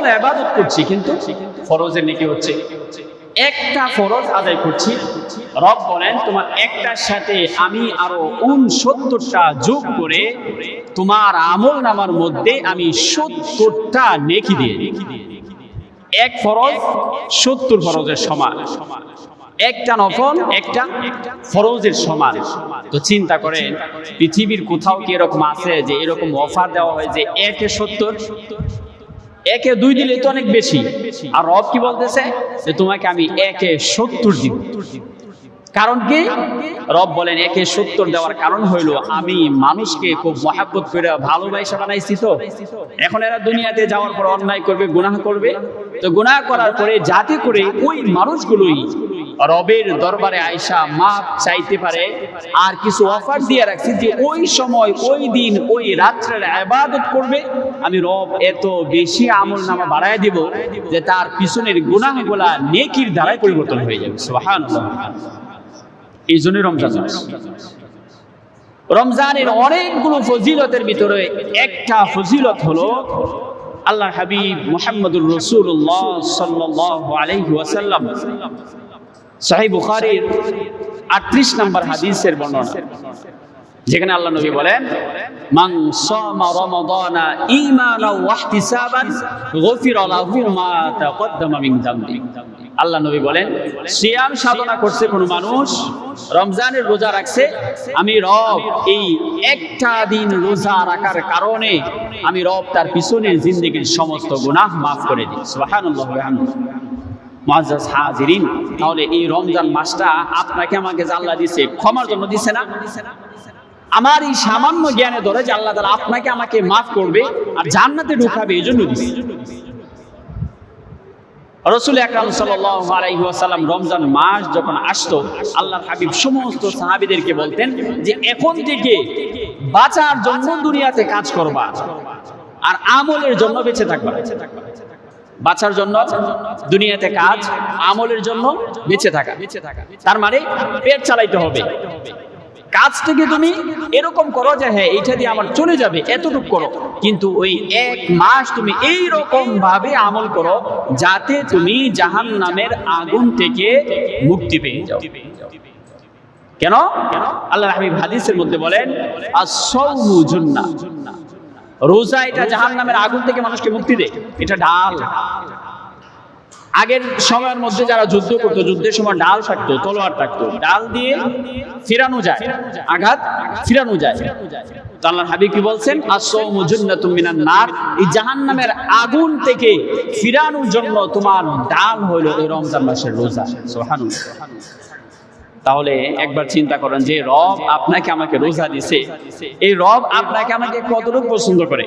সকল আবাদত করছি কিন্তু ফরজের নাকি হচ্ছে একটা ফরজ আদায় করছি। রব বলেন, তোমার একটার সাথে আমি আরও উনসত্তরটা যোগ করে তোমার আমল নামার মধ্যে আমি সত্তরটা নেকি দিয়ে এক ফরজ সত্তর ফরজের সমান। একটা নফল একটা ফরজের সমান। তো চিন্তা করেন, পৃথিবীর কোথাও কি এরকম আছে যে এরকম অফার দেওয়া হয় যে একে সত্তর? একে দুই দিলে তো অনেক বেশি। আর রব কি বলতেছে? যে তোমাকে আমি একে সত্তর দিব। কারণ কি? রব বলেন, একে সত্তর দেওয়ার কারণ হইল আমি মানুষকে খুব মহাব্বত করে ভালোবাসা বানাইছি তো। এখন এরা দুনিয়াতে যাওয়ার পর অন্যায় করবে, গুনাহ করবে। তো গুনাহ করার পরে যাতে করে ওই মানুষগুলোই রবের দরবারে আয়সা মাপ চাইতে পারে, আর কিছু অফার দিয়ে রাখছি যে ওই সময়, ওই দিন, ওই রাত্রের আবাদত করবে। আমি রব এত বেশি আমল নামা বাড়ায় দিব যে তার পিছনের গুনাহগুলা নেকির দ্বারাই পরিবর্তন হয়ে যাবে। সুবহানাল্লাহ। এই জন্যই রমজান রমজানের অনেকগুলো ফজিলতের ভিতরে একটা ফজিলত হলো আল্লাহ হাবিব মোহাম্মদুর রসুল্লাহ সাল্লাহ আলাইহি ওয়াসাল্লাম। সাহি বুখারীর আটত্রিশ নম্বর হাদিসের বর্ণনা। যেখানে আল্লাহ নবী বলেন, মান সামা রমাদানা ঈমানাও ওয়া ইহতিসাবান গফিরা লাহু মা তাকদ্দামা মিন যামবি। আল্লাহ নবী বলেন, সিয়াম সাধনা করছে কোনো মানুষ, রমজানের রোজা রাখছে, আমি রব এই একটা দিন রোজা রাখার কারণে আমি রব তার পিছনের জিন্দগির সমস্ত গুনাহ মাফ করে দিই। সুবহানাল্লাহ ওয়া মুআজ্জাজ হাজিরিন। তাহলে এই রমজান মাসটা আপনাকে আমাকে আল্লাহ দিছে, ক্ষমার জন্য দিছে না? আমার এই সামান্য জ্ঞানে ধরে যে আল্লাহ তাআলা আপনাকে আমাকে মাফ করবে আর জান্নাতে ঢুকাবে এই জন্য দিছে। রসুল আকরাম ওয়াসাল্লাম রমজান মাস যখন আসতো আল্লাহ হাবিব সমস্ত সাহাবীদেরকে বলতেন যে এখন থেকে বাঁচার জন্য দুনিয়াতে কাজ করবা আর আমলের জন্য বেঁচে থাকবা। বাঁচার জন্য, দুনিয়াতে কাজ, আমলের জন্য বেঁচে থাকা। বেঁচে থাকা তার মানে পেট চালাইতে হবে। কাজ থেকে তুমি এরকম করো যে হ্যাঁ এইটা দিয়ে আমার চলে যাবে, এতটুকু করো। কিন্তু ওই এক মাস তুমি এই রকম ভাবে আমল করো যাতে তুমি জাহান নামের আগুন থেকে মুক্তি পেয়ে যাও। কেন? আল্লাহ হাবিব হাদিসের মধ্যে বলেন আসৌমু জুন্নাহ। রোজা এটা জাহান নামের আগুন থেকে মানুষকে মুক্তি দেয়। এটা ডাল। আগের সময়ের মধ্যে যারা যুদ্ধ করতো, যুদ্ধের সময় ডাল থাকতো, তলোয়ার থাকতো। ডাল দিয়ে ফিরানো যায়, আঘাত ফিরানো যায়। তো আল্লাহর হাবিব কি বলছেন? মিনান নার। এই জাহান্নামের আগুন থেকে ফিরানোর জন্য তোমার ডাল হইল এই রমজান মাসের রোজা। সুবহানাল্লাহ। তাহলে একবার চিন্তা করেন যে রব আপনাকে আমাকে রোজা দিছে। এই রব আপনাকে আমাকে কতটুকু পছন্দ করে?